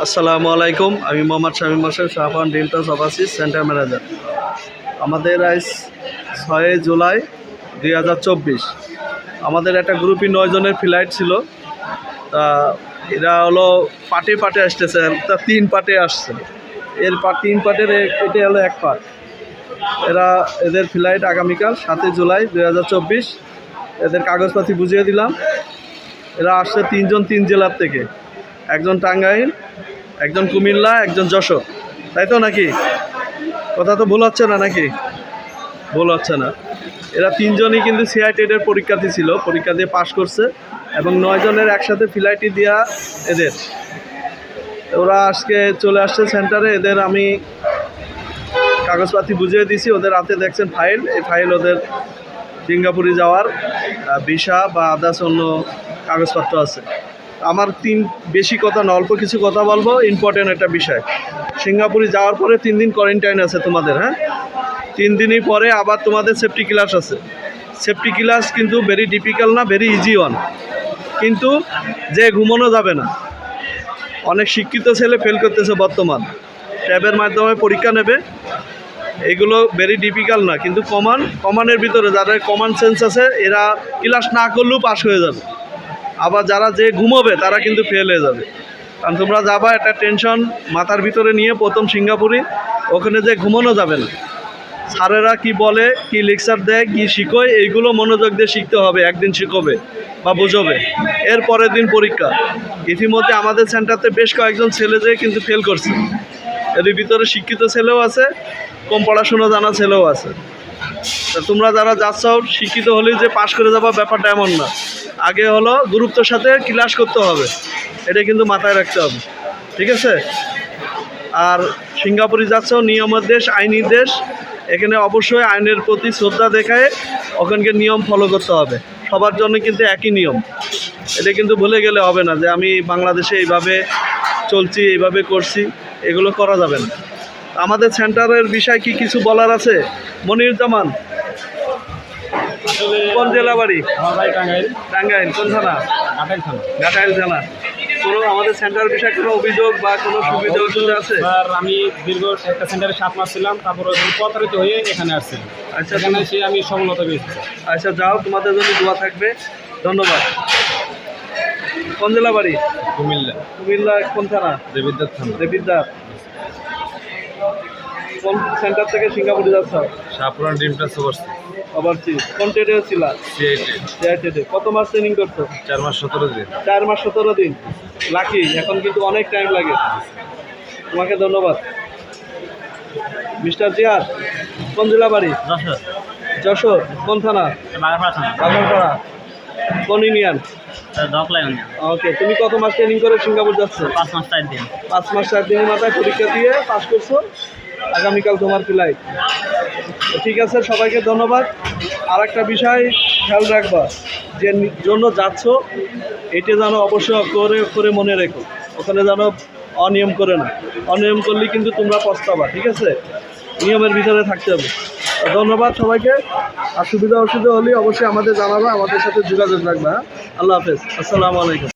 আসসালামু আলাইকুম, আমি মোহাম্মদ শামীম হোসেন শাহপান ডিলটাস অফাসিস সেন্টার ম্যানেজার। আমাদের আজ ছয় জুলাই দুই হাজার চব্বিশ। আমাদের একটা গ্রুপই নয় জনের ফ্লাইট ছিল। তা এরা হলো পাটে পাটে আসতেছে, তা তিন পাটে আসছে। এর তিন পাটের এ- এটা হলো এক পাট এরা এদের ফ্লাইট আগামীকাল সাতই জুলাই দুই হাজার চব্বিশ। এদের কাগজপাতি বুঝিয়ে দিলাম। এরা আসছে তিনজন তিন জেলার থেকে। একজন টাঙ্গাইল, একজন কুমিল্লা, একজন যশোর। তাই তো নাকি? কথা তো ভুল হচ্ছে না নাকি? ভুল হচ্ছে না। এরা তিনজনই কিন্তু সিআইটেডের পরীক্ষার্থী ছিল, পরীক্ষা দিয়ে পাশ করছে এবং নয় জনের একসাথে ফিলাইটি দেওয়া এদের। ওরা আজকে চলে আসছে সেন্টারে এদের আমি কাগজপাতি বুঝিয়ে দিছি, ওদের হাতে দেখছেন ফাইল এই ফাইল ওদের সিঙ্গাপুরে যাওয়ার ভিসা বা আদার্স অন্য কাগজপত্র আছে। আমার তিন, বেশি কথা না, অল্প কিছু কথা বলব ইম্পর্টেন্ট একটা বিষয়। সিঙ্গাপুরে যাওয়ার পরে তিন দিন কোয়ারেন্টাইন আছে তোমাদের হ্যাঁ? তিন দিনই পরে আবার তোমাদের সেফটি ক্লাস আছে। সেফটি ক্লাস কিন্তু ভেরি ডিফিকাল্ট না ভেরি ইজি ওয়ান কিন্তু যে ঘুমানো যাবে না। অনেক শিক্ষিত ছেলে ফেল করতেছে বর্তমান। ট্যাবের মাধ্যমে পরীক্ষা নেবে। এগুলো ভেরি ডিফিকাল্ট না, কিন্তু কমান কমানের ভিতরে যাদের কমান সেন্স আছে, এরা ক্লাস না করলেও পাস হয়ে যাবে। আবার যারা যে ঘুমোবে, তারা কিন্তু ফেল হয়ে যাবে। কারণ তোমরা যাবা, একটা টেনশন মাথার ভিতরে নিয়ে প্রথম সিঙ্গাপুরে, ওখানে যে ঘুমানো যাবে না। স্যারেরা কি বলে, কি লেকচার দেয়, কি শিখোয় এইগুলো মনোযোগ দিয়ে শিখতে হবে, একদিন শিখবে বা বুঝবে। এর পরের দিন পরীক্ষা। ইতিমধ্যে আমাদের সেন্টারতে বেশ কয়েকজন ছেলে যে কিন্তু ফেল করছে। এর ভিতরে শিক্ষিত ছেলেও আছে, কম পড়াশোনা জানা ছেলেও আছে। তোমরা যারা যাচ্ছ, শিক্ষিত হলেই যে পাশ করে যাবা ব্যাপারটা এমন না। আগে হলো গুরুত্বের সাথে ক্লাস করতে হবে। এটা কিন্তু মাথায় রাখতে হবে। ঠিক আছে? আর সিঙ্গাপুরে যাচ্ছ, নিয়মের দেশ আইনি দেশ। এখানে অবশ্যই আইনের প্রতি শ্রদ্ধা দেখায়, ওখানকে নিয়ম ফলো করতে হবে। সবার জন্য কিন্তু একই নিয়ম। এটা কিন্তু ভুলে গেলে হবে না যে আমি বাংলাদেশে এইভাবে চলছি, এইভাবে করছি, এগুলো করা যাবে না। আমাদের সেন্টারের বিষয় কি কিছু বলার আছে? মনির মনিরুজ্জামান। কোন জেলা বাড়ি টাঙ্গাইল। কোন থানা? ঘাটাইল থানা। কোনো আমাদের সেন্টার বিষয়ে কোনো অভিযোগ বা কোনো সুবিধা অসুবিধা আছে? স্যার আমি দীর্ঘ একটা সেন্টারে সাত মাস ছিলাম তারপরে প্রতারিত হয়ে এখানে আসছি। আচ্ছা। এখানে এসে আমি সফলতা পেয়েছি। আচ্ছা যাও তোমাদের জন্য দোয়া থাকবে। ধন্যবাদ। কোন জেলা বাড়ি কুমিল্লা। কুমিল্লা কোন থানা? দেবিদ্যার থানা। দেবিদ্দার কোন সেন্টার থেকে সিঙ্গাপুরে যাচ্ছ? ড্রিমটা সুপারসি কি কোন ট্রেডে ছিল? কত মাস ট্রেনিং করছ? চার মাস সতেরো দিন। চার মাস সতেরো দিন। লাকি এখন কিন্তু অনেক টাইম লাগে। তোমাকে ধন্যবাদ। মিস্টার জিয়ার কোন জেলা বাড়ি যশোর। যশোর কোন থানা? বাগানপাড়া কোন ইউনিয়ন? দকলাই ওকে তুমি কত মাস ট্রেনিং করে সিঙ্গাপুর যাচ্ছ? পাঁচ মাস চার দিন। পাঁচ মাস চার দিনের মাথায় পরীক্ষা দিয়ে পাস করছ। আগামীকাল তোমার ফ্লাইট ঠিক আছে সবাইকে ধন্যবাদ। আর একটা বিষয় খেয়াল রাখবা যে জন্য যাচ্ছ এটা যেন অবশ্যই করে করে মনে রেখো। ওখানে যেন অনিয়ম করে না। অনিয়ম করলে কিন্তু তোমরা পস্তাবা ঠিক আছে? নিয়মের ভিতরে থাকতে হবে। ধন্যবাদ সবাইকে। আর সুবিধা অসুবিধা হলে অবশ্যই আমাদের জানাবা, আমাদের সাথে যোগাযোগ রাখবা হ্যাঁ? আল্লাহ হাফেজ। আসসালামু আলাইকুম।